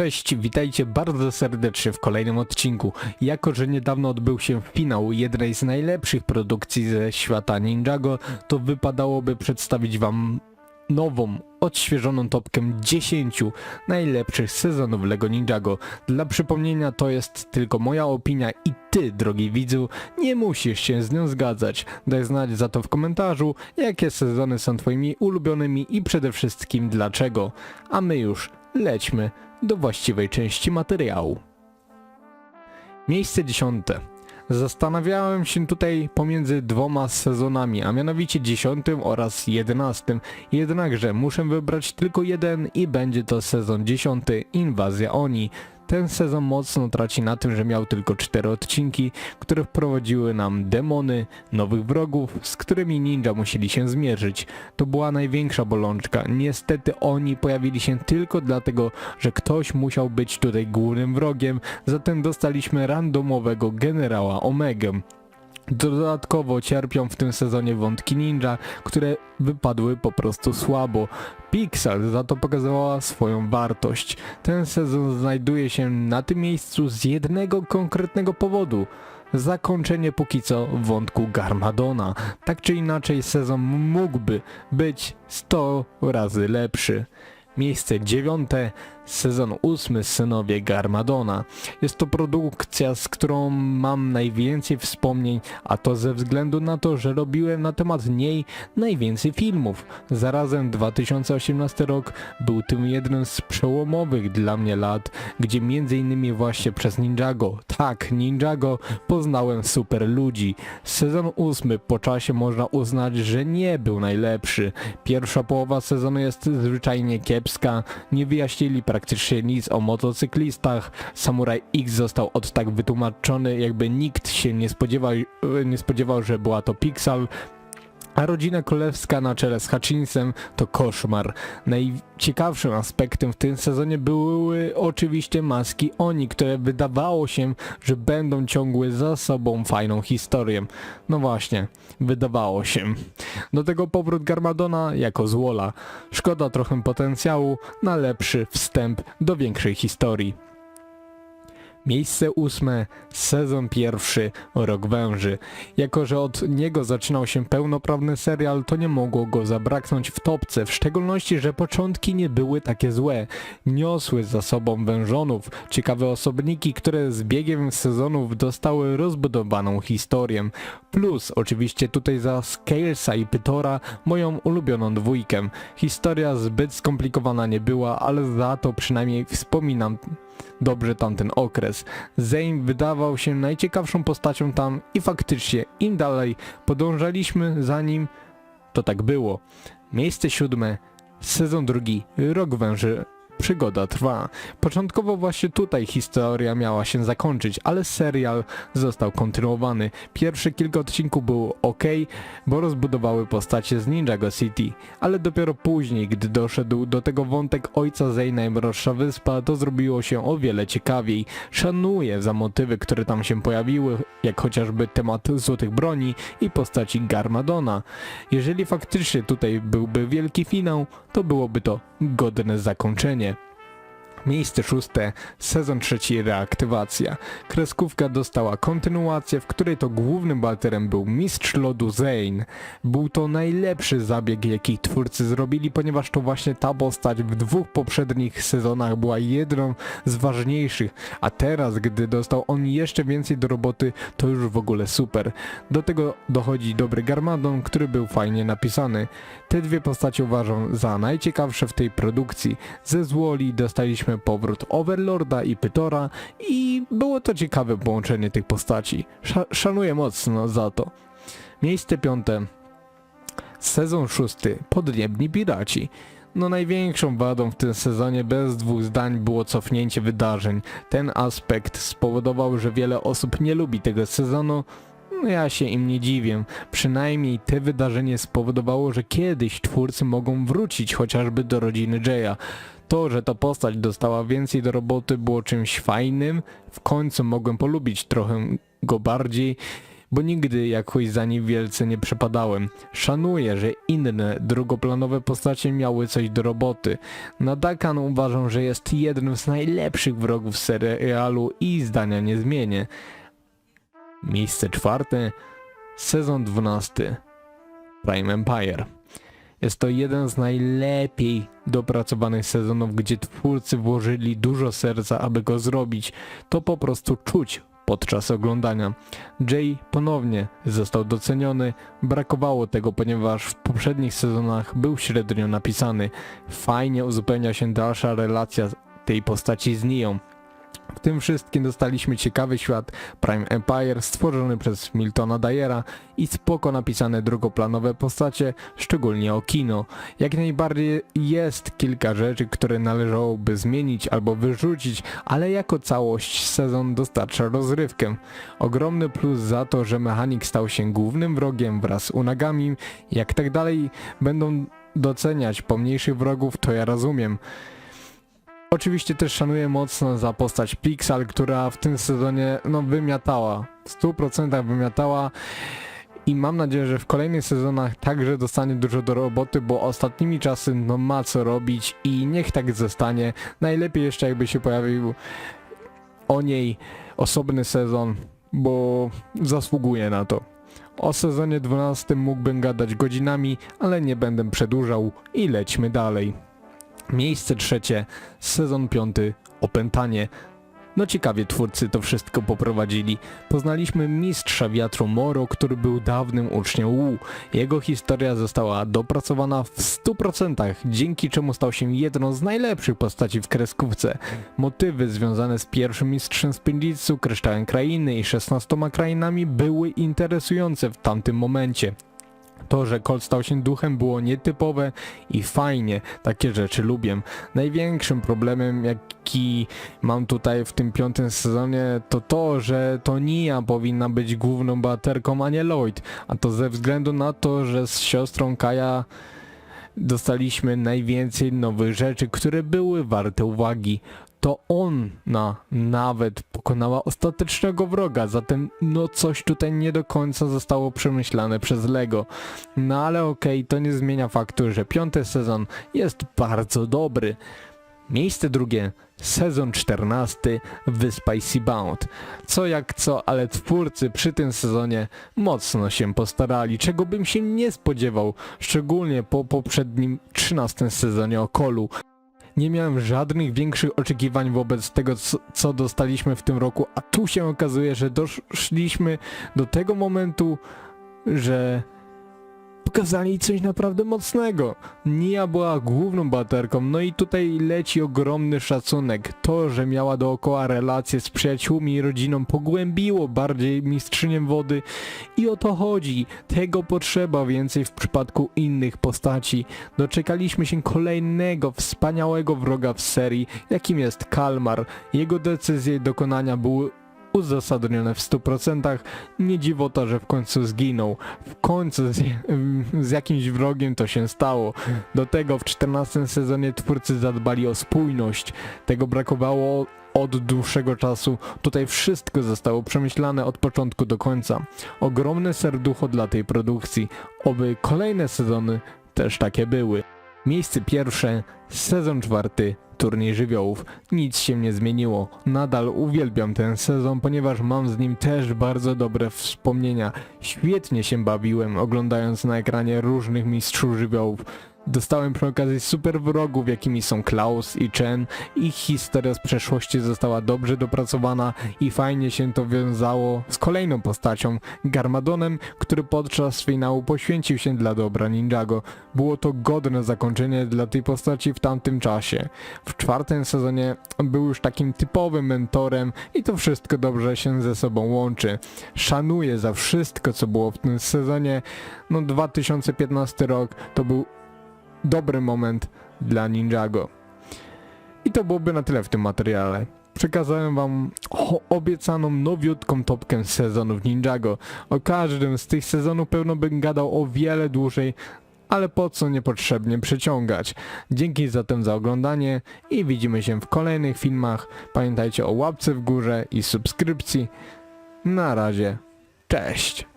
Cześć, witajcie bardzo serdecznie w kolejnym odcinku. Jako, że niedawno odbył się finał jednej z najlepszych produkcji ze świata Ninjago, to wypadałoby przedstawić wam nową, odświeżoną topkę 10 najlepszych sezonów LEGO Ninjago. Dla przypomnienia to jest tylko moja opinia i ty, drogi widzu, nie musisz się z nią zgadzać. Daj znać za to w komentarzu, jakie sezony są twoimi ulubionymi i przede wszystkim dlaczego. A my już lećmy do właściwej części materiału. Miejsce dziesiąte. Zastanawiałem się tutaj pomiędzy dwoma sezonami, a mianowicie dziesiątym oraz jedenastym. Jednakże muszę wybrać tylko jeden i będzie to sezon dziesiąty Inwazja Oni. Ten sezon mocno traci na tym, że miał tylko cztery odcinki, które wprowadziły nam demony, nowych wrogów, z którymi ninja musieli się zmierzyć. To była największa bolączka. Niestety oni pojawili się tylko dlatego, że ktoś musiał być tutaj głównym wrogiem, zatem dostaliśmy randomowego generała Omegę. Dodatkowo cierpią w tym sezonie wątki ninja, które wypadły po prostu słabo. Pixar za to pokazała swoją wartość. Ten sezon znajduje się na tym miejscu z jednego konkretnego powodu. Zakończenie póki co wątku Garmadona. Tak czy inaczej sezon mógłby być 100 razy lepszy. Miejsce dziewiąte, sezon ósmy Synowie Garmadona. Jest to produkcja, z którą mam najwięcej wspomnień, a to ze względu na to, że robiłem na temat niej najwięcej filmów. Zarazem 2018 rok był tym jednym z przełomowych dla mnie lat, gdzie m.in. właśnie przez Ninjago, tak Ninjago, poznałem super ludzi. Sezon ósmy po czasie można uznać, że nie był najlepszy. Pierwsza połowa sezonu jest zwyczajnie kiepska, nie wyjaśnili praktycznie nic o motocyklistach, Samurai X został od tak wytłumaczony, jakby nikt się nie spodziewał, nie spodziewał że była to Pixar, a rodzina królewska na czele z Hutchinsem to koszmar. Najciekawszym aspektem w tym sezonie były oczywiście maski Oni, które wydawało się, że będą ciągły za sobą fajną historię. No właśnie, wydawało się. Do tego powrót Garmadona jako złola. Szkoda trochę potencjału na lepszy wstęp do większej historii. Miejsce ósme, sezon pierwszy, Rok Węży. Jako, że od niego zaczynał się pełnoprawny serial, to nie mogło go zabraknąć w topce, w szczególności, że początki nie były takie złe. Niosły za sobą wężonów, ciekawe osobniki, które z biegiem sezonów dostały rozbudowaną historię. Plus, oczywiście tutaj za Scalesa i Pytora, moją ulubioną dwójkę. Historia zbyt skomplikowana nie była, ale za to przynajmniej wspominam dobrze tamten okres. Zane wydawał się najciekawszą postacią tam i faktycznie im dalej podążaliśmy za nim, to tak było. Miejsce siódme, sezon drugi, Rok Węży. Przygoda trwa. Początkowo właśnie tutaj historia miała się zakończyć, ale serial został kontynuowany. Pierwsze kilka odcinków było ok, bo rozbudowały postacie z Ninjago City, ale dopiero później, gdy doszedł do tego wątek ojca Zayna i Mroczna Wyspa, to zrobiło się o wiele ciekawiej. Szanuję za motywy, które tam się pojawiły, jak chociażby temat złotych broni i postaci Garmadona. Jeżeli faktycznie tutaj byłby wielki finał, to byłoby to godne zakończenie. Miejsce szóste, sezon trzeci reaktywacja. Kreskówka dostała kontynuację, w której to głównym bohaterem był mistrz lodu Zane. Był to najlepszy zabieg, jaki twórcy zrobili, ponieważ to właśnie ta postać w dwóch poprzednich sezonach była jedną z ważniejszych, a teraz, gdy dostał on jeszcze więcej do roboty, to już w ogóle super. Do tego dochodzi dobry Garmadon, który był fajnie napisany. Te dwie postacie uważam za najciekawsze w tej produkcji. Ze Złoli dostaliśmy powrót Overlorda i Pytora i było to ciekawe połączenie tych postaci. Sza szanuję mocno za to. Miejsce piąte. Sezon szósty. Podniebni piraci. No największą wadą w tym sezonie bez dwóch zdań było cofnięcie wydarzeń. Ten aspekt spowodował, że wiele osób nie lubi tego sezonu, no ja się im nie dziwię. Przynajmniej te wydarzenie spowodowało, że kiedyś twórcy mogą wrócić chociażby do rodziny Jaya. To, że ta postać dostała więcej do roboty było czymś fajnym. W końcu mogłem polubić trochę go bardziej. bo nigdy jakoś za nim wielce nie przepadałem. Szanuję, że inne drugoplanowe postacie miały coś do roboty. Nadakan uważam, że jest jednym z najlepszych wrogów serialu i zdania nie zmienię. Miejsce czwarte, sezon 12, Prime Empire. Jest to jeden z najlepiej dopracowanych sezonów, gdzie twórcy włożyli dużo serca, aby go zrobić. To po prostu czuć podczas oglądania. Jay ponownie został doceniony. Brakowało tego, ponieważ w poprzednich sezonach był średnio napisany. Fajnie uzupełnia się dalsza relacja tej postaci z Nią. W tym wszystkim dostaliśmy ciekawy świat Prime Empire stworzony przez Miltona Dyera i spoko napisane drugoplanowe postacie, szczególnie o kino. Jak najbardziej jest kilka rzeczy, które należałoby zmienić albo wyrzucić, ale jako całość sezon dostarcza rozrywkę. Ogromny plus za to, że mechanik stał się głównym wrogiem wraz z Unagami. Jak tak dalej będą doceniać pomniejszych wrogów, to ja rozumiem. Oczywiście też szanuję mocno za postać Pixel, która w tym sezonie no wymiatała, w 100% wymiatała i mam nadzieję, że w kolejnych sezonach także dostanie dużo do roboty, bo ostatnimi czasy no ma co robić i niech tak zostanie. Najlepiej jeszcze jakby się pojawił o niej osobny sezon, bo zasługuje na to. O sezonie 12 mógłbym gadać godzinami, ale nie będę przedłużał i lećmy dalej. Miejsce trzecie, sezon piąty, opętanie. No ciekawie twórcy to wszystko poprowadzili. Poznaliśmy mistrza wiatru Moro, który był dawnym uczniem Wu. Jego historia została dopracowana w 100%, dzięki czemu stał się jedną z najlepszych postaci w kreskówce. Motywy związane z pierwszym mistrzem Spinditsu, kryształem krainy i 16 krainami były interesujące w tamtym momencie. To, że Colt stał się duchem było nietypowe i fajnie, takie rzeczy lubię. Największym problemem jaki mam tutaj w tym piątym sezonie to to, że to Nia powinna być główną bohaterką, a nie Lloyd. A to ze względu na to, że z siostrą Kaja dostaliśmy najwięcej nowych rzeczy, które były warte uwagi. To ona nawet pokonała ostatecznego wroga, zatem no coś tutaj nie do końca zostało przemyślane przez Lego. No ale okej, to nie zmienia faktu, że piąty sezon jest bardzo dobry. Miejsce drugie, sezon 14, Wyspa i Seabound. Co jak co, ale twórcy przy tym sezonie mocno się postarali, czego bym się nie spodziewał, szczególnie po poprzednim 13 sezonie o Kolu. Nie miałem żadnych większych oczekiwań wobec tego, co, co dostaliśmy w tym roku, a tu się okazuje, że doszliśmy do tego momentu, że pokazali coś naprawdę mocnego. Nia była główną bohaterką, no i tutaj leci ogromny szacunek. To, że miała dookoła relacje z przyjaciółmi i rodziną pogłębiło bardziej mistrzynię wody i o to chodzi. Tego potrzeba więcej w przypadku innych postaci. Doczekaliśmy się kolejnego wspaniałego wroga w serii, jakim jest Kalmar. Jego decyzje i dokonania były uzasadnione w 100%. Nie dziwota, że w końcu zginął. W końcu z, z jakimś wrogiem to się stało. Do tego w 14 sezonie twórcy zadbali o spójność. Tego brakowało od dłuższego czasu. Tutaj wszystko zostało przemyślane od początku do końca. Ogromne serducho dla tej produkcji. Oby kolejne sezony też takie były. Miejsce pierwsze, sezon czwarty, turniej żywiołów. Nic się nie zmieniło. Nadal uwielbiam ten sezon, ponieważ mam z nim też bardzo dobre wspomnienia. Świetnie się bawiłem oglądając na ekranie różnych mistrzów żywiołów. Dostałem przy okazji super wrogów, jakimi są Klaus i Chen. Ich historia z przeszłości została dobrze dopracowana i fajnie się to wiązało z kolejną postacią, Garmadonem, który podczas finału poświęcił się dla dobra Ninjago. Było to godne zakończenie dla tej postaci w tamtym czasie. W czwartym sezonie był już takim typowym mentorem i to wszystko dobrze się ze sobą łączy. Szanuję za wszystko, co było w tym sezonie. No 2015 rok to był dobry moment dla Ninjago. I to byłoby na tyle w tym materiale. Przekazałem wam obiecaną nowiutką topkę sezonów Ninjago. O każdym z tych sezonów pewno bym gadał o wiele dłużej, ale po co niepotrzebnie przeciągać. Dzięki zatem za oglądanie i widzimy się w kolejnych filmach. Pamiętajcie o łapce w górze i subskrypcji. Na razie. Cześć!